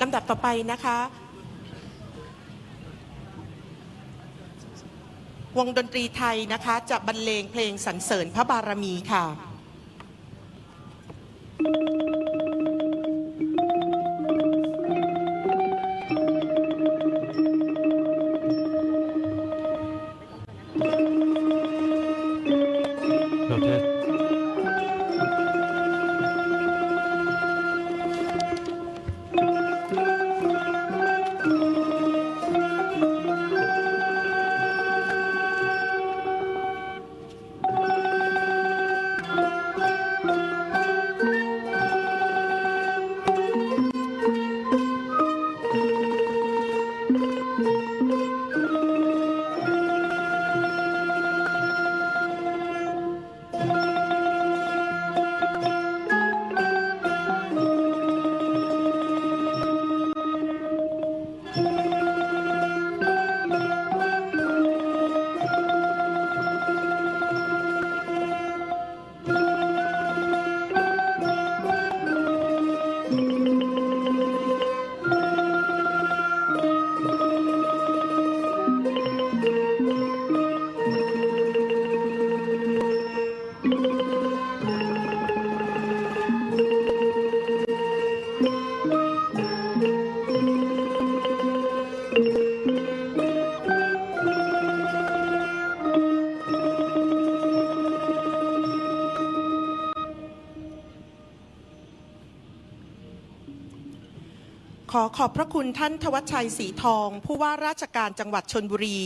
ลำดับต่อไปนะคะ วงดนตรีไทยนะคะจะบรรเลงเพลงสรรเสริญพระบารมีค่ะ Noted. ขอขอบพระคุณท่านทวัชชัยสีทอง ผู้ว่าราชการจังหวัดชนบุรี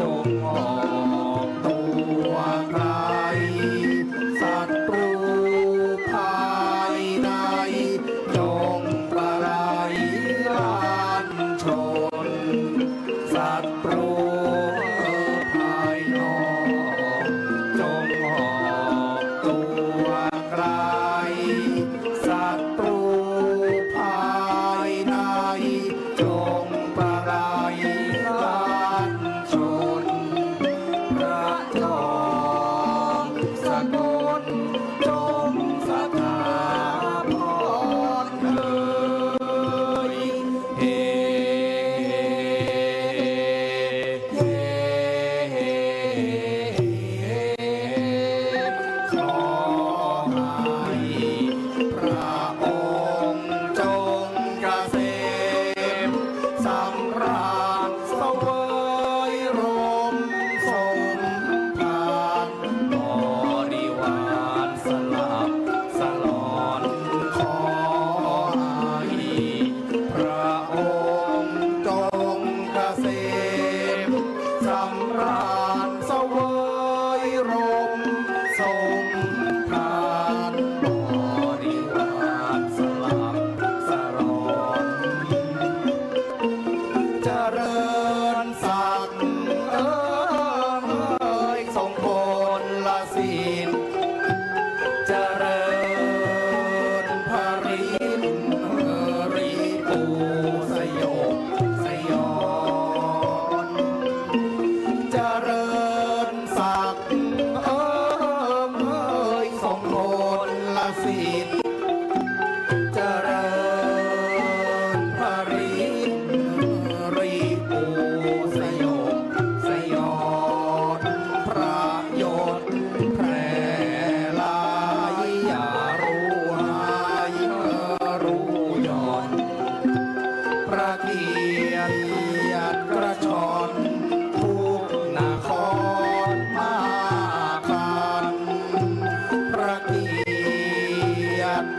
ど。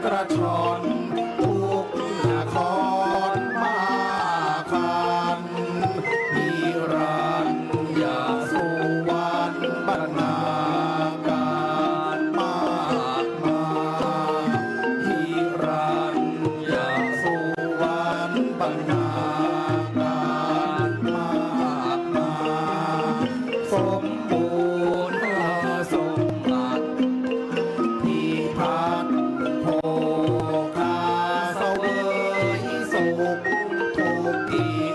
กระชอน Yeah.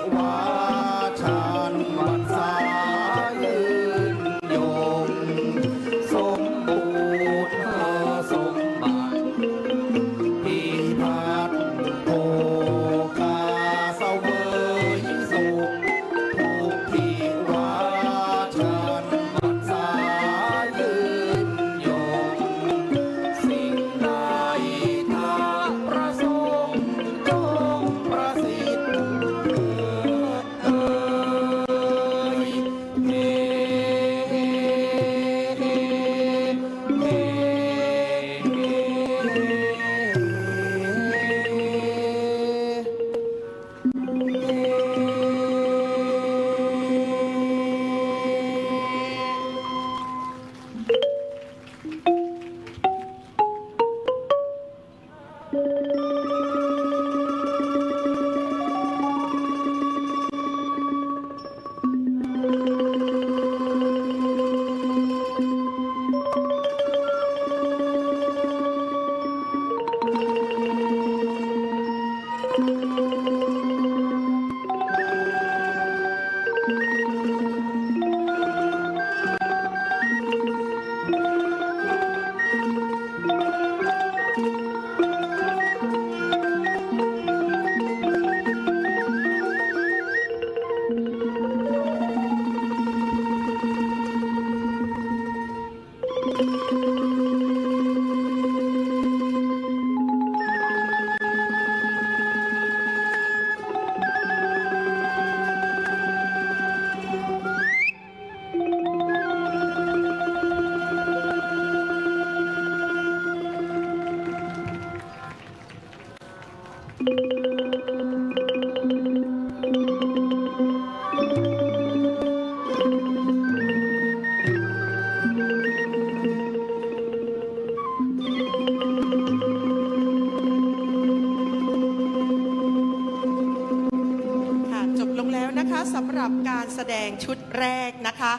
แสดงชุดแรกนะคะ